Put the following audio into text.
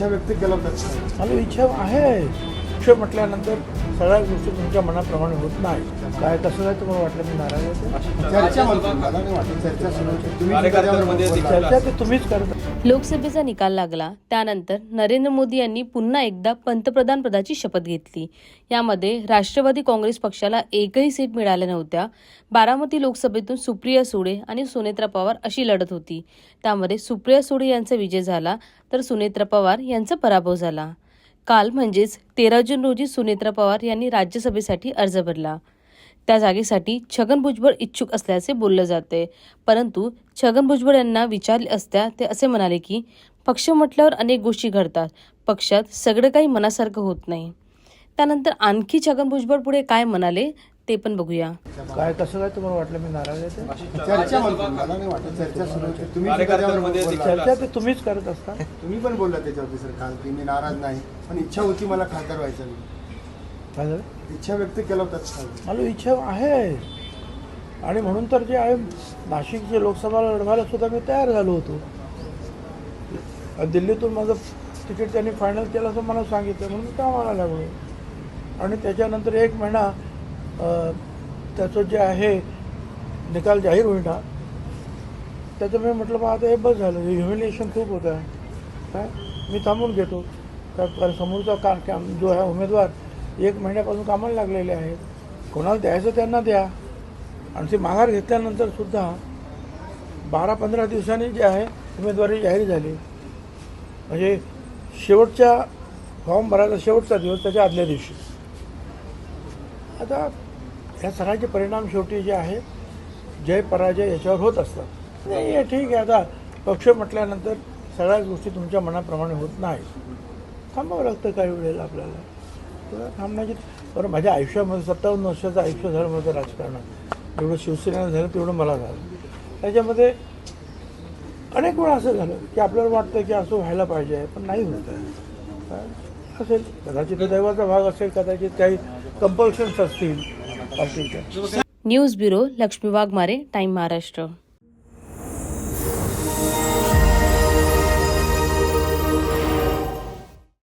इच्छा व्यक्त केला होता मला इच्छा आहे. इच्छा म्हटल्यानंतर सगळ्या गोष्टी तुमच्या मनाप्रमाणे होत नाही. काय कसं काय तुम्हाला वाटलं मी नाराज होते. चर्चा तुम्हीच करता लोकसभेचा निकाल लागला. त्यानंतर नरेंद्र मोदी यांनी पुन्हा एकदा पंतप्रधान पदाची शपथ घेतली. यामध्ये राष्ट्रवादी काँग्रेस पक्षाला एकही सीट मिळाल्या नव्हत्या. बारामती लोकसभेतून सुप्रिया सुळे आणि सुनेत्रा पवार अशी लढत होती. त्यामध्ये सुप्रिया सुळे यांचा विजय झाला तर सुनेत्रा पवार यांचा पराभव झाला. काल म्हणजेच तेरा जून रोजी सुनेत्रा पवार यांनी राज्यसभेसाठी अर्ज भरला. त्या जागेसाठी छगन भुजबळ इच्छुक असल्याचे बोललं जाते. परंतु छगन भुजबळ यांना विचारले असत्या ते असे म्हणाले की पक्ष म्हटल्यावर अनेक गोष्टी घडतात. पक्षात सगळं काही मनासारखं होत नाही. त्यानंतर आणखी छगन भुजबळ पुढे काय म्हणाले ते पण बघूया. काय कसं काय तुम्हाला वाटलं मी नाराज चर्चा म्हणतो मला नाही वाटत. चर्चा सुरू होती. तुम्ही त्याच्यावर बोलला. चर्चा ते तुम्हीच करत असता? तुम्ही पण बोलला त्याच्यावरती सर काल की मी नाराज नाही पण इच्छा होती मला खासदार व्हायचं म्हणून. काय झालं? इच्छा व्यक्त केला होता मला इच्छा आहे. आणि म्हणून तर जे आहे नाशिकचे लोकसभा लढवायला सुद्धा मी तयार झालो होतो. दिल्लीतून माझं तिकीट त्यांनी फायनल केलं असं मला सांगितलं म्हणून मी कामाला लागलो. आणि त्याच्यानंतर एक महिना त्याचं जे आहे निकाल जाहीर होईना त्याचं मी म्हटलं मग आता हे बस झालं ह्युमिलिएशन खूप होतं. आहे काय मी थांबून घेतो. का समोरचा का जो आहे उमेदवार एक महिन्यापासून कामाला लागलेले आहेत. कोणाला द्यायचं त्यांना द्या. आणि ते माघार घेतल्यानंतर सुद्धा बारा पंधरा दिवसांनी जे आहे उमेदवारी जाहीर झाली. म्हणजे शेवटच्या फॉर्म भरायचा शेवटचा दिवस त्याच्या आदल्या दिवशी. आता ह्या सगळ्याचे परिणाम शेवटी जे आहे जय पराजय याच्यावर होत असतात. नाही ठीक आहे. आता पक्ष म्हटल्यानंतर सगळ्याच गोष्टी तुमच्या मनाप्रमाणे होत नाही. थांबावं लागतं काही वेळेला आपल्याला. तर नाही म्हणजे बरं माझ्या आयुष्यामध्ये सत्तावन्न वर्षाचं आयुष्य झालं माझं राजकारणात. जेवढं शिवसेनेला झालं तेवढं मला झालं. त्याच्यामध्ये अनेक वेळा असं झालं की आपल्याला वाटतं की असं व्हायला पाहिजे पण नाही होत आहे. असेल. कदाचित दैवाचा भाग असेल कदाचित काही कंपल्शन्स असतील news bureau Lakshmi Waghmare time Maharashtra.